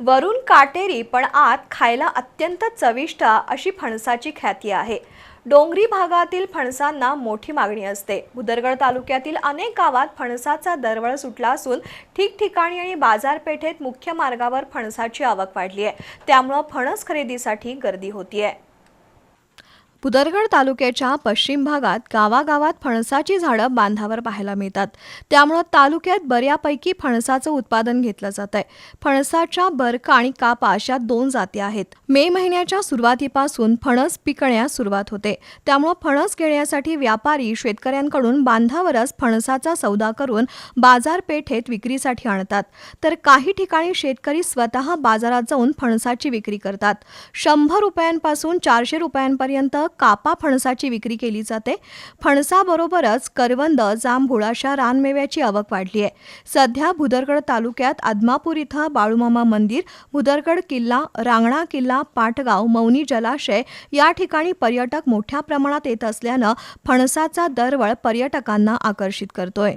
वरून काटेरी पण आत खायला अत्यंत चविष्ट अशी फणसाची ख्याती आहे. डोंगरी भागातील फणसांना मोठी मागणी असते. भुदरगड तालुक्यातील अनेक गावात फणसाचा दरवळ सुटला असून ठिकठिकाणी आणि बाजारपेठेत मुख्य मार्गावर फणसाची आवक वाढली आहे. त्यामुळं फणस खरेदीसाठी गर्दी होतीये. पुदरगड तालुक्याच्या पश्चिम भागात गावागावात फणसाची झाडं बांधावर पाहायला मिळतात. त्यामुळं तालुक्यात बऱ्यापैकी फणसाचं उत्पादन घेतलं जात आहे. फणसाच्या बरका आणि कापा अशा दोन जाती आहेत. मे महिन्याच्या सुरुवातीपासून फणस पिकण्यास सुरुवात होते. त्यामुळं फणस घेण्यासाठी व्यापारी शेतकऱ्यांकडून बांधावरच फणसाचा सौदा करून बाजारपेठेत विक्रीसाठी आणतात. तर काही ठिकाणी शेतकरी स्वतः बाजारात जाऊन फणसाची विक्री करतात. शंभर रुपयांपासून चारशे रुपयांपर्यंत कापा फणसाची विक्री केली जाते. फणसाबरोबरच करवंद जांभूळ अशा रानमेव्याची आवक वाढली आहे. सध्या भुदरगड तालुक्यात आदमापूर इथं बाळूमामा मंदिर भुदरगड किल्ला रांगणा किल्ला पाटगाव मौनी जलाशय या ठिकाणी पर्यटक मोठ्या प्रमाणात येत असल्यानं फणसाचा दरवळ पर्यटकांना आकर्षित करतोय.